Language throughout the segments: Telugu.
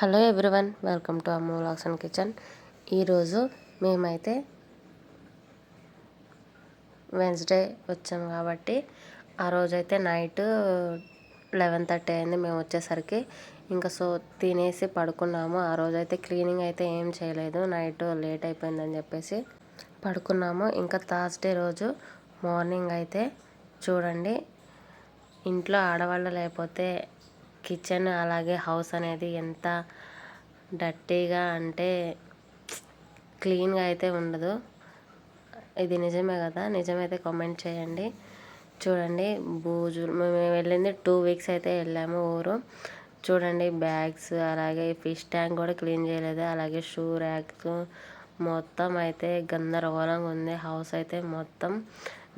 Hello everyone welcome to Amma vlogs and kitchen. ఈరోజు మేమైతే వెన్స్డే వచ్చాము కాబట్టి ఆ రోజైతే నైట్ లెవెన్ థర్టీ అయింది మేము వచ్చేసరికి ఇంకా సో తినేసి పడుకున్నాము. ఆ రోజైతే క్లీనింగ్ అయితే ఏం చేయలేదు నైట్ లేట్ అయిపోయిందని చెప్పేసి పడుకున్నాము. ఇంకా థర్స్డే రోజు మార్నింగ్ అయితే చూడండి ఇంట్లో ఆడవాళ్ళు లేకపోతే కిచెన్ అలాగే హౌస్ అనేది ఎంత డర్టీగా అంటే క్లీన్గా అయితే ఉండదు. ఇది నిజమే కదా? నిజమైతే కామెంట్ చేయండి. చూడండి బూజులు మేము వెళ్ళింది టూ వీక్స్ అయితే వెళ్ళాము ఊరు. చూడండి బ్యాగ్స్ అలాగే ఫిష్ ట్యాంక్ కూడా క్లీన్ చేయలేదు. అలాగే షూ ర్యాక్స్ మొత్తం అయితే గందరగోళంగా ఉంది. హౌస్ అయితే మొత్తం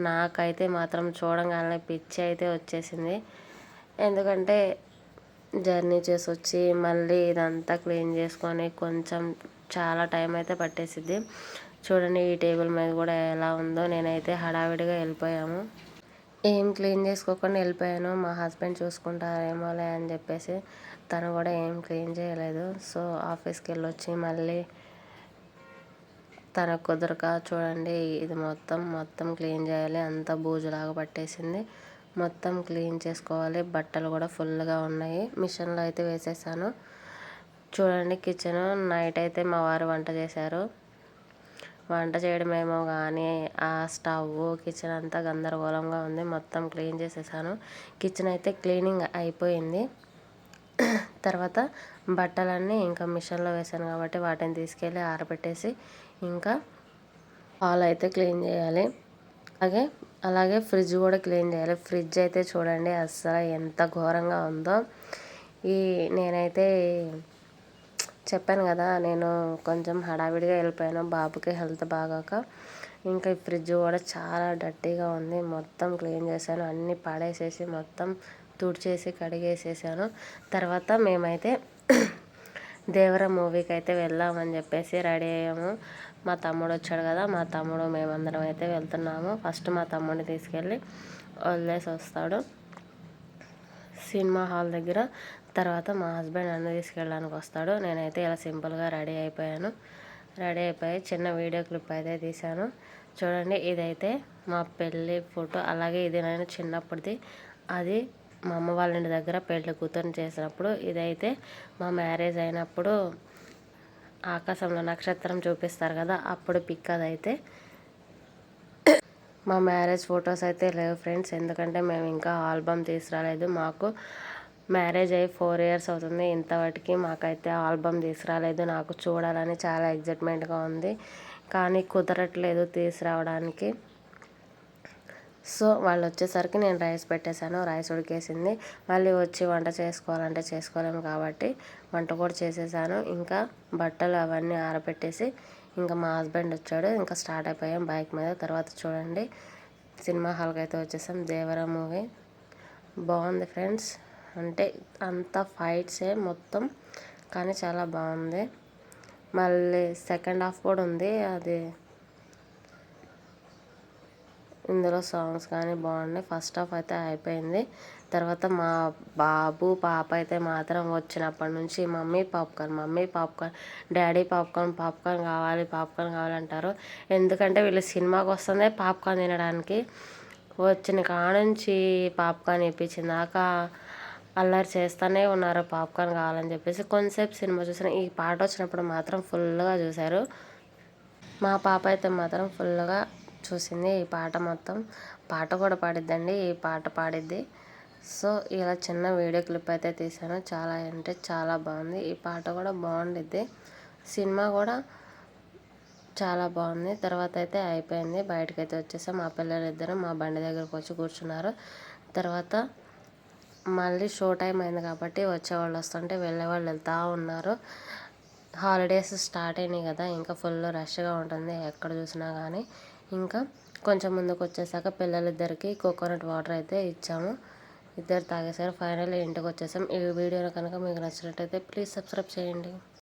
నాకైతే మాత్రం చూడగానే పిచ్చి అయితే వచ్చేసింది. ఎందుకంటే జర్నీ చేసి వచ్చి మళ్ళీ ఇదంతా క్లీన్ చేసుకొని కొంచెం చాలా టైం అయితే పట్టేసిద్ది. చూడండి ఈ టేబుల్ మీద కూడా ఎలా ఉందో. నేనైతే హడావిడిగా వెళ్ళిపోయాము. ఏం క్లీన్ చేసుకోకుండా వెళ్ళిపోయాను. మా హస్బెండ్ చూసుకుంటారేమోలే అని చెప్పేసి తను కూడా ఏం క్లీన్ చేయలేదు. సో ఆఫీస్కి వెళ్ళొచ్చి మళ్ళీ తన కుదరక చూడండి ఇది మొత్తం మొత్తం క్లీన్ చేయాలి. అంతా బూజులాగా పట్టేసింది. మొత్తం క్లీన్ చేసుకోవాలి. బట్టలు కూడా ఫుల్గా ఉన్నాయి. మిషన్లో అయితే వేసేసాను. చూడండి కిచెన్ నైట్ అయితే మా వారు వంట చేశారు. వంట చేయడమేమో కానీ ఆ స్టవ్ కిచెన్ అంతా గందరగోళంగా ఉంది. మొత్తం క్లీన్ చేసేసాను. కిచెన్ అయితే క్లీనింగ్ అయిపోయింది. తర్వాత బట్టలన్నీ ఇంకా మిషన్లో వేసాను కాబట్టి వాటిని తీసుకెళ్ళి ఆరబెట్టేసి ఇంకా హాల్ అయితే క్లీన్ చేయాలి. అలాగే అలాగే ఫ్రిడ్జ్ కూడా క్లీన్ చేయాలి. ఫ్రిడ్జ్ అయితే చూడండి అస్సలు ఎంత ఘోరంగా ఉందో. ఈ నేనైతే చెప్పాను కదా నేను కొంచెం హడావిడిగా వెళ్ళిపోయాను. బాబుకి హెల్త్ బాగాక ఇంకా ఈ ఫ్రిడ్జ్ కూడా చాలా డర్టీగా ఉంది. మొత్తం క్లీన్ చేశాను. అన్నీ పడేసేసి మొత్తం తుడిచేసి కడిగేసేసాను. తర్వాత మేమైతే దేవర మూవీకి అయితే వెళ్దామని చెప్పేసి రెడీ అయ్యాము. మా తమ్ముడు వచ్చాడు కదా మా తమ్ముడు మేమందరం అయితే వెళ్తున్నాము. ఫస్ట్ మా తమ్ముడిని తీసుకెళ్ళి వదిలేసి వస్తాడు. సినిమా హాల్ దగ్గర. తర్వాత మా హస్బెండ్ నన్ను తీసుకెళ్ళడానికి వస్తాడు. నేనైతే ఇలా సింపుల్గా రెడీ అయిపోయాను. రెడీ అయిపోయి చిన్న వీడియో క్లిప్ అయితే తీశాను. చూడండి ఇదైతే మా పెళ్ళి ఫోటో. అలాగే ఇది నేను చిన్నప్పటిది. అది మా అమ్మ వాళ్ళ ఇంటి దగ్గర పెళ్ళి కూతురు చేసినప్పుడు ఇదైతే మా మ్యారేజ్ అయినప్పుడు ఆకాశంలో నక్షత్రం చూపిస్తారు కదా అప్పుడు పిక్ అదైతే. మా మ్యారేజ్ ఫొటోస్ అయితే లేవు ఫ్రెండ్స్ ఎందుకంటే మేము ఇంకా ఆల్బమ్ తీసుకురాలేదు. మాకు మ్యారేజ్ అయ్యి ఫోర్ ఇయర్స్ అవుతుంది. ఇంతవరకు మాకైతే ఆల్బమ్ తీసుకురాలేదు. నాకు చూడాలని చాలా ఎగ్జైట్మెంట్గా ఉంది. కానీ కుదరట్లేదు తీసుకురావడానికి. సో వాళ్ళు వచ్చేసరికి నేను రైస్ పెట్టేశాను. రైస్ ఉడికేసింది. మళ్ళీ వచ్చి వంట చేసుకోవాలంటే చేసుకోలేము కాబట్టి వంట కూడా చేసేసాను. ఇంకా బట్టలు అవన్నీ ఆరబెట్టేసి ఇంకా మా హస్బెండ్ వచ్చాడు. ఇంకా స్టార్ట్ అయిపోయాం బైక్ మీద. తర్వాత చూడండి సినిమా హాల్కి అయితే వచ్చేసాం. దేవర మూవీ. బాగుంది ఫ్రెండ్స్. అంటే అంత ఫైట్సే మొత్తం కానీ చాలా బాగుంది. మళ్ళీ సెకండ్ హాఫ్ కూడా ఉంది. అది ఇందులో సాంగ్స్ కానీ బాగున్నాయి. ఫస్ట్ హాఫ్ అయితే అయిపోయింది. తర్వాత మా బాబు పాప అయితే మాత్రం వచ్చినప్పటి నుంచి mummy popcorn mummy popcorn daddy popcorn popcorn కావాలి పాప్కార్న్ కావాలంటారు ఎందుకంటే వీళ్ళు సినిమాకి వస్తుందే పాప్కార్న్ తినడానికి. వచ్చిన కానుంచి పాప్కార్న్ దాకా అల్లరి చేస్తూనే ఉన్నారు. పాప్కార్న్ కావాలని చెప్పేసి కొంతసేపు సినిమా చూసిన ఈ పాట వచ్చినప్పుడు మాత్రం ఫుల్గా చూశారు. మా పాప అయితే మాత్రం ఫుల్గా చూసింది ఈ పాట మొత్తం. పాట కూడా పాడిద్దండి ఈ పాట పాడిద్ది. సో ఇలా చిన్న వీడియో క్లిప్ అయితే తీసాను చాలా అంటే చాలా బాగుంది. ఈ పాట కూడా బాగుండిద్ది. సినిమా కూడా చాలా బాగుంది. తర్వాత అయితే అయిపోయింది. బయటకైతే వచ్చేసాం. మా పిల్లలు ఇద్దరు మా బండి దగ్గరకు వచ్చి కూర్చున్నారు. తర్వాత మళ్ళీ షో టైం అయింది కాబట్టి వచ్చేవాళ్ళు వస్తుంటే వెళ్ళేవాళ్ళు వెళ్తూ ఉన్నారు. హాలిడేస్ స్టార్ట్ అయినాయి కదా. ఇంకా ఫుల్ రష్గా ఉంటుంది. ఎక్కడ చూసినా కానీ ఇంకా కొంచెం ముందుకు వచ్చేసాక పిల్లలిద్దరికి కోకోనట్ వాటర్ అయితే ఇచ్చాము. ఇద్దరు తాగేసారు ఫైనల్ ఇంటికి వచ్చేసాం ఈ వీడియో కనుక మీకు నచ్చినట్టయితే ప్లీజ్ సబ్స్క్రైబ్ చేయండి.